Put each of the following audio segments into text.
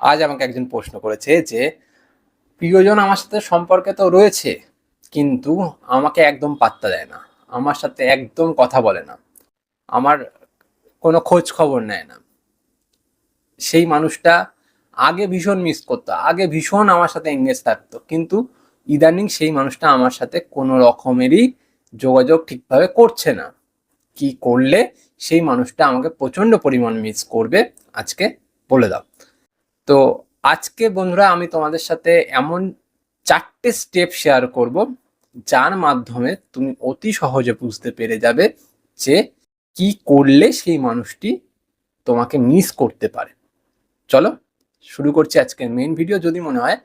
আজ আমাকে একজন প্রশ্ন করেছে যে, প্রিয়জন আমার সাথে সম্পর্কে তো রয়েছে, কিন্তু আমাকে একদম পাত্তা দেয় না, আমার সাথে একদম কথা বলে না, আমার কোনো খোঁজ খবর নেয় না। সেই মানুষটা আগে ভীষণ মিস করতো, আগে ভীষণ আমার সাথে এঙ্গেজ থাকতো, কিন্তু ইদানিং সেই মানুষটা আমার সাথে কোনো রকমেরই যোগাযোগ ঠিকভাবে করছে না। কি করলে সেই মানুষটা আমাকে প্রচণ্ড পরিমাণ মিস করবে, আজকে বলে দাও। তো আজকে বন্ধুরা আমি তোমাদের সাথে এমন চারটে স্টেপ শেয়ার করব, যার মাধ্যমে তুমি অতি সহজে বুঝতে পেরে যাবে যে কি করলে সেই মানুষটি তোমাকে মিস করতে পারে। চলো শুরু করছি আজকের মেন ভিডিও যদি মনে হয়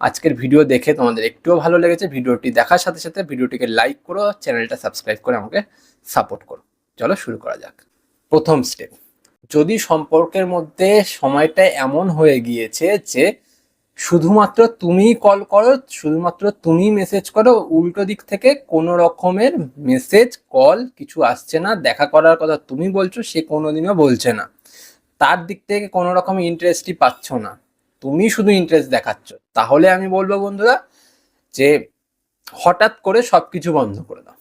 আজকের ভিডিও দেখে তোমাদের একটুও ভালো লেগেছে ভিডিওটি দেখার সাথে সাথে ভিডিওটিকে লাইক করো চ্যানেলটা সাবস্ক্রাইব করে আমাকে সাপোর্ট করো। চলো শুরু করা যাক। প্রথম স্টেপ যদি সম্পর্কের মধ্যে সময়টা এমন হয়ে গিয়েছে যে শুধুমাত্র তুমি কল করো, শুধুমাত্র তুমি মেসেজ করো, উল্টো দিক থেকে কোনো রকমের মেসেজ কল কিছু আসছে না। দেখা করার কথা তুমি বলছো, সে কোনোদিনও বলছে না। তার দিক থেকে কোনো রকম ইন্টারেস্টই পাচ্ছ না। তুমি শুধু ইন্টারেস্ট দেখাচ্ছ। তাহলে আমি বলব বন্ধুরা যে হঠাৎ করে সব কিছু বন্ধ করে দাও।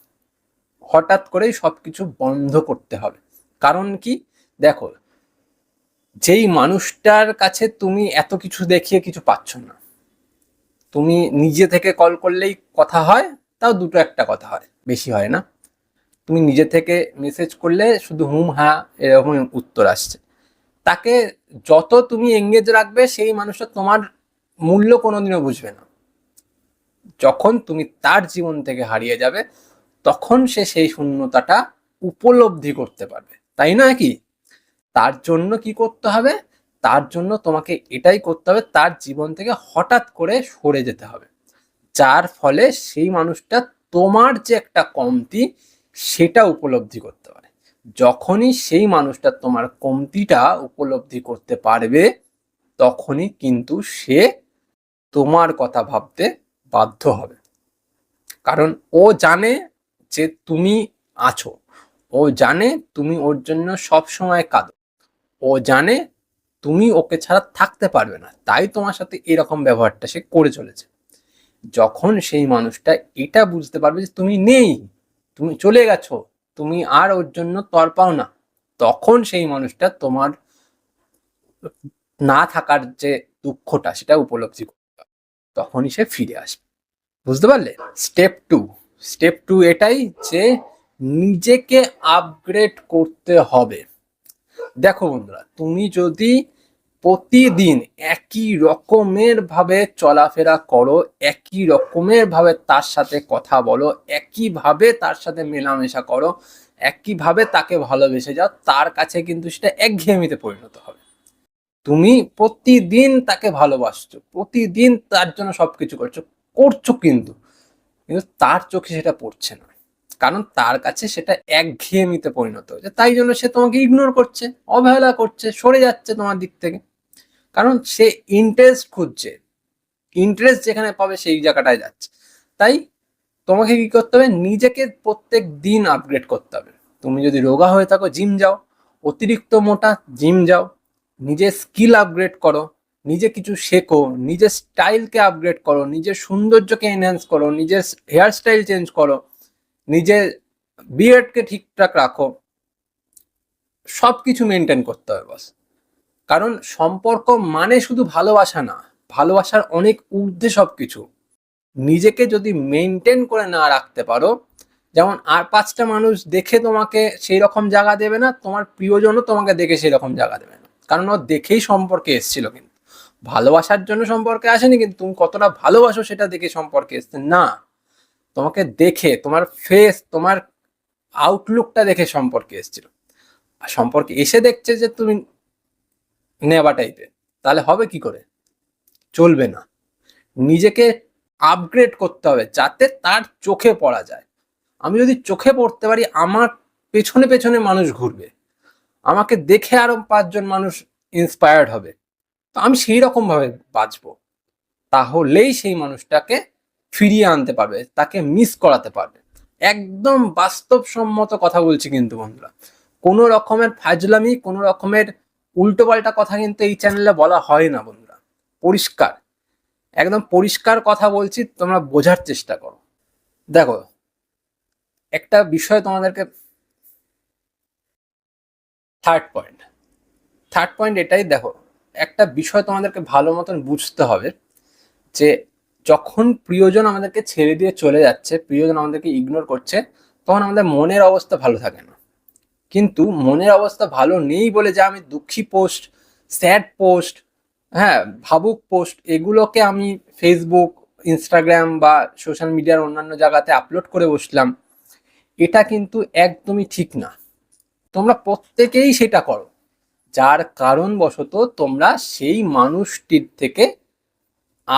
হঠাৎ করেই সব কিছু বন্ধ করতে হবে। কারণ কি? দেখো, যেই মানুষটার কাছে তুমি এত কিছু দেখিয়ে কিছু পাচ্ছ না, তুমি নিজে থেকে কল করলেই কথা হয়, তাও দুটো একটা কথা হয়, বেশি হয় না। তুমি নিজে থেকে মেসেজ করলে শুধু হুম হ্যাঁ এরকম উত্তর আসছে। তাকে যত তুমি এঙ্গেজ রাখবে, সেই মানুষটা তোমার মূল্য কোনোদিনও বুঝবে না। যখন তুমি তার জীবন থেকে হারিয়ে যাবে, তখন সে সেই শূন্যতাটা উপলব্ধি করতে পারবে। তাই না কি? তার জন্য কি করতে হবে? তার জন্য তোমাকে এটাই করতে হবে, তার জীবন থেকে হঠাৎ করে সরে যেতে হবে। যার ফলে সেই মানুষটা তোমার যে একটা কমতি, সেটা উপলব্ধি করতে পারে। যখনই সেই মানুষটা তোমার কমতিটা উপলব্ধি করতে পারবে, তখনই কিন্তু সে তোমার কথা ভাবতে বাধ্য হবে। কারণ ও জানে যে তুমি আছো। ও জানে তুমি ওর জন্য সব সময় কাঁদো। ও জানে তুমি ওকে ছাড়া থাকতে পারবে না। তাই তোমার সাথে এরকম ব্যবহারটা সে করে চলেছে। যখন সেই মানুষটা এটা বুঝতে পারবে যে তুমি নেই, তুমি চলে গেছো, তুমি আর ওর জন্য তরপাও না, তখন সেই মানুষটা তোমার না থাকার যে দুঃখটা সেটা উপলব্ধি করতে তখনই সে ফিরে আসবে। বুঝতে পারলে? স্টেপ টু স্টেপ টু এটাই যে নিজেকে আপগ্রেড করতে হবে। দেখো বন্ধুরা, তুমি যদি প্রতিদিন একই রকমের ভাবে চলাফেরা করো, একই রকমের ভাবে তার সাথে কথা বলো একইভাবে তার সাথে মেলামেশা করো একইভাবে তাকে ভালোবেসে যাও, তার কাছে কিন্তু সেটা একঘেয়েমিতে পরিণত হবে। তুমি প্রতিদিন তাকে ভালোবাসছো, প্রতিদিন তার জন্য সবকিছু করছ করছ কিন্তু কিন্তু তার চোখে সেটা পড়ছে না। কারণ তার কাছে সেটা একঘেয়েমিতে পরিণত হয়েছে। তাই জন্য সে তোমাকে ইগনোর করছে, অবহেলা করছে, সরে যাচ্ছে তোমার দিক থেকে। কারণ সে ইন্টারেস্ট খুঁজছে। ইন্টারেস্ট যেখানে পাবে সেই জায়গাটায় যাচ্ছে। তাই তোমাকে কি করতে হবে? নিজেকে প্রত্যেক দিন আপগ্রেড করতে হবে। তুমি যদি রোগা হয়ে থাকো জিম যাও। অতিরিক্ত মোটা জিম যাও। নিজের স্কিল আপগ্রেড করো। নিজে কিছু শেখো। নিজের স্টাইলকে আপগ্রেড করো। নিজের সৌন্দর্যকে এনহ্যান্স করো। নিজের হেয়ার স্টাইল চেঞ্জ করো। নিজের বিয়ার্ডকে ঠিকঠাক রাখো সব কিছু মেনটেন করতে হবে বস। কারণ সম্পর্ক মানে শুধু ভালোবাসা না, ভালোবাসার অনেক ঊর্ধ্বে সব কিছু নিজেকে যদি মেনটেন করে না রাখতে পারো, যেমন আর পাঁচটা মানুষ দেখে তোমাকে সেই রকম জায়গা দেবে না, তোমার প্রিয়জনও তোমাকে দেখে সেই রকম জায়গা দেবে না। কারণ ও দেখেই সম্পর্কে এসেছিল কিন্তু। ভালোবাসার জন্য সম্পর্কে আসেনি কিন্তু তুমি কতটা ভালোবাসো সেটা দেখে সম্পর্কে এসছে। না। তোমাকে দেখে, তোমার ফেস তোমার আউটলুকটা দেখে সম্পর্কে এসেছিল। আর সম্পর্কে এসে দেখছে যে তুমি নেওয়া টাইপের তাহলে হবে কি করে? চলবে না। নিজেকে আপগ্রেড করতে হবে যাতে তার চোখে পড়া যায়। আমি যদি চোখে পড়তে পারি, আমার পেছনে পেছনে মানুষ ঘুরবে। আমাকে দেখে আরও পাঁচজন মানুষ ইন্সপায়ার্ড হবে। তো আমি সেই রকম ভাবে বাঁচবো। তাহলেই সেই মানুষটাকে ফিরিয়ে আনতে পারবে, তাকে মিস করাতে পারবে। একদম বাস্তবসম্মত কথা বলছি কিন্তু বন্ধুরা। কোনো রকমের ফাজলামি, কোনো রকমের উল্টোপাল্টা কথা কিন্তু এই চ্যানেলে বলা হয় না বন্ধুরা। পরিষ্কার। একদম পরিষ্কার কথা বলছি, তোমরা বোঝার চেষ্টা করো। দেখো, একটা বিষয় তোমাদেরকে থার্ড পয়েন্ট থার্ড পয়েন্ট এটাই দেখো, একটা বিষয় তোমাদেরকে ভালো মতন বুঝতে হবে যে যখন প্রিয়জন আমাদেরকে ছেড়ে দিয়ে চলে যাচ্ছে, প্রিয়জন আমাদেরকে ইগনোর করছে, তখন আমাদের মনের অবস্থা ভালো থাকে না। কিন্তু মনের অবস্থা ভালো নেই বলে যে আমি দুঃখী পোস্ট স্যাড পোস্ট হ্যাঁ ভাবুক পোস্ট এগুলোকে আমি ফেসবুক ইনস্টাগ্রাম বা সোশ্যাল মিডিয়ার অন্যান্য জায়গাতে আপলোড করে বসলাম, এটা কিন্তু একদমই ঠিক না। তোমরা প্রত্যেকেই সেটা করো। যার কারণবশত তোমরা সেই মানুষটির থেকে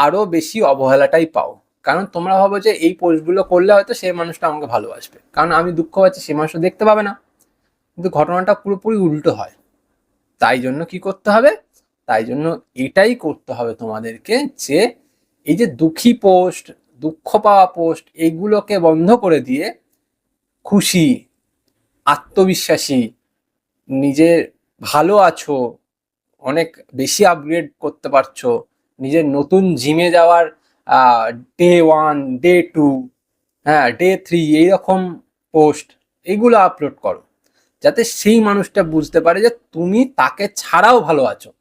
আরও বেশি অবহেলাটাই পাও। কারণ তোমরা ভাবো যে এই পোস্টগুলো করলে হয়তো সেই মানুষটা আমাকে ভালোবাসবে। কারণ আমি দুঃখ পাচ্ছি, সেই মানুষটা দেখতে পাবে না। কিন্তু ঘটনাটা পুরোপুরি উল্টো হয়। তাই জন্য কি করতে হবে? তাই জন্য এটাই করতে হবে তোমাদেরকে যে এই যে দুঃখী পোস্ট, দুঃখ পাওয়া পোস্ট এইগুলোকে বন্ধ করে দিয়ে খুশি, আত্মবিশ্বাসী, নিজের ভালো আছো, অনেক বেশি আপগ্রেড করতে পারছ নিজের নতুন জিমে যাওয়ার ডে ওয়ান ডে টু হ্যাঁ ডে থ্রি এইরকম পোস্ট এইগুলো আপলোড করো। যাতে সেই মানুষটা বুঝতে পারে যে তুমি তাকে ছাড়াও ভালো আছো,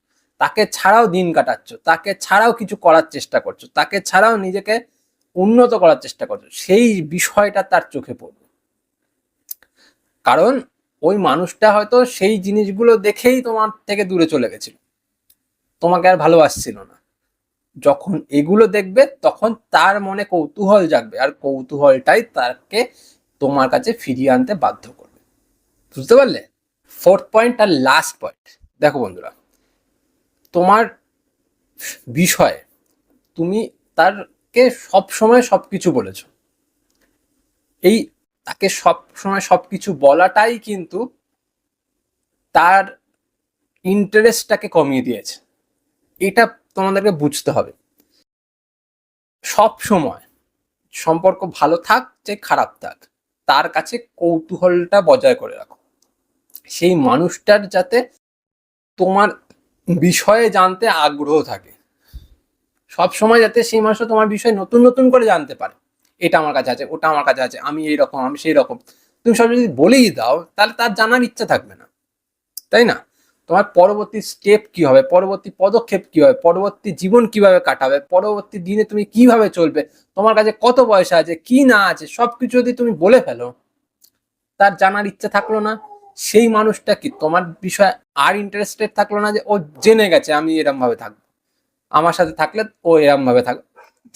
তাকে ছাড়াও দিন কাটাচ্ছ, তাকে ছাড়াও কিছু করার চেষ্টা করছ, তাকে ছাড়াও নিজেকে উন্নত করার চেষ্টা করছ, সেই বিষয়টা তার চোখে পড়বে। কারণ ওই মানুষটা হয়তো সেই জিনিসগুলো দেখেই তোমার থেকে দূরে চলে গেছিল। তোমাকে আর ভালোবাসছিল না। যখন এগুলো দেখবে, তখন তার মনে কৌতূহল জাগবে আর কৌতূহলটাই তাকে তোমার কাছে ফিরিয়ে আনতে বাধ্য করবে। বুঝতে পারলে? ফোর্থ পয়েন্ট আর লাস্ট পয়েন্ট দেখো বন্ধুরা, তোমার বিষয়ে, তুমি তারকে সব সময় সব কিছু বলেছ। এই তাকে সব সময় সব কিছু বলাটাই কিন্তু তার ইন্টারেস্টটাকে কমিয়ে দিয়েছে। এটা তোমাদেরকে বুঝতে হবে। সব সময় সম্পর্ক ভালো থাক যে খারাপ থাক, তার কাছে কৌতূহলটা বজায় করে রাখো। সেই মানুষটার যাতে তোমার বিষয়ে জানতে আগ্রহ থাকে। সব সময় যাতে সেই মানুষটা তোমার বিষয়ে নতুন নতুন করে জানতে পারে। এটা আমার কাছে আছে, ওটা আমার কাছে আছে, আমি এই রকম আমি সেই রকম তুমি সব যদি বলেই দাও, তাহলে তার জানার ইচ্ছা থাকবে না। তাই না? তোমার পরবর্তী স্টেপ কি হবে? পরবর্তী পদক্ষেপ কি হবে? পরবর্তী জীবন কীভাবে কাটাবে? পরবর্তী দিনে তুমি কীভাবে চলবে? তোমার কাছে কত পয়সা আছে? কি না আছে? সবকিছু যদি তুমি বলে ফেলো, তার জানার ইচ্ছা থাকল না, সেই মানুষটা কি? তোমার বিষয়ে আর ইন্টারেস্টেড থাকল না যে, ও জেনে গেছে, আমি এরম ভাবে থাকব। আমার সাথে থাকলে ও এরম ভাবে থাকবে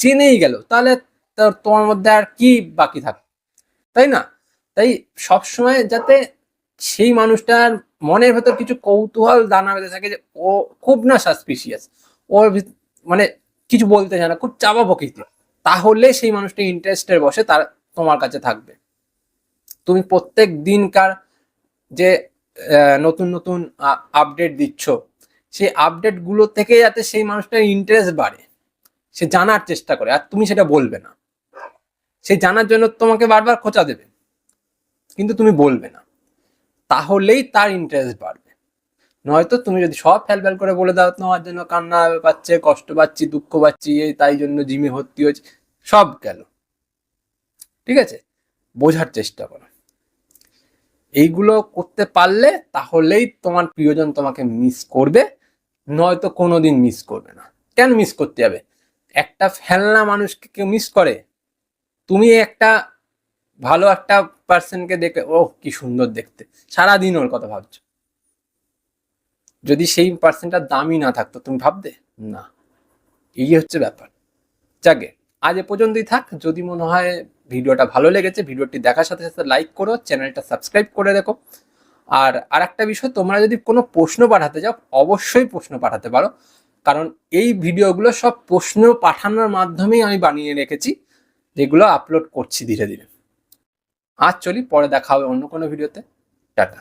জেনেই গেল। তাহলে তোমার মধ্যে আর কি বাকি থাকবে তাই না? তাই সবসময় যাতে সেই মানুষটার মনের ভেতর কিছু কৌতূহল, দানা বেঁধে থাকে যে ও খুব না সাসপিসিয়াস ওর মানে কিছু বলতে চায় না, খুব চাপা প্রকৃতি। তাহলে সেই মানুষটা ইন্টারেস্টের বসে তার, তোমার কাছে থাকবে। তুমি প্রত্যেক দিনকার যে নতুন নতুন আপডেট দিচ্ছ, সেই আপডেটগুলো থেকে যাতে সেই মানুষটার ইন্টারেস্ট বাড়ে, সে জানার চেষ্টা করে। আর তুমি সেটা বলবে না। সে জানার জন্য তোমাকে বারবার খোঁচা দেবে। কিন্তু তুমি বলবে না। তাহলেই তার ইন্টারেস্ট বাড়বে। নয়তো তুমি যদি সব ফেল ফেল করে বলে দাও, তোমার জন্য কান্না পাচ্ছে, কষ্ট পাচ্ছি, দুঃখ পাচ্ছি, এই তাই জন্য জিমে ভর্তি হয়েছে, সব গেল। ঠিক আছে? বোঝার চেষ্টা করো। এইগুলো করতে পারলে তাহলেই তোমার প্রিয়জন তোমাকে মিস করবে, নয়তো কোনোদিন মিস করবে না। কেন মিস করতে যাবে একটা ফেলনা মানুষকে কেউ মিস করে? তুমি একটা ভালো একটা পার্সনকে দেখে ও কি সুন্দর দেখতে। সারাদিন ওর কথা ভাবছ। যদি সেই পার্সনটার দামই না থাকতো, তুমি ভাবতে না। এই হচ্ছে ব্যাপার। যাকে আজ এ পর্যন্তই থাক। যদি মনে হয় ভিডিওটা ভালো লেগেছে, ভিডিওটি দেখার সাথে সাথে লাইক করো, চ্যানেলটা সাবস্ক্রাইব করে দেখো আর আর একটা বিষয়, তোমরা যদি কোনো প্রশ্ন পাঠাতে যাও অবশ্যই প্রশ্ন পাঠাতে পারো। কারণ এই ভিডিওগুলো সব প্রশ্ন পাঠানোর মাধ্যমেই আমি বানিয়ে রেখেছি, যেগুলো আপলোড করছি ধীরে ধীরে। আজ চলি পরে দেখা হবে অন্য কোনো ভিডিওতে। টাটা।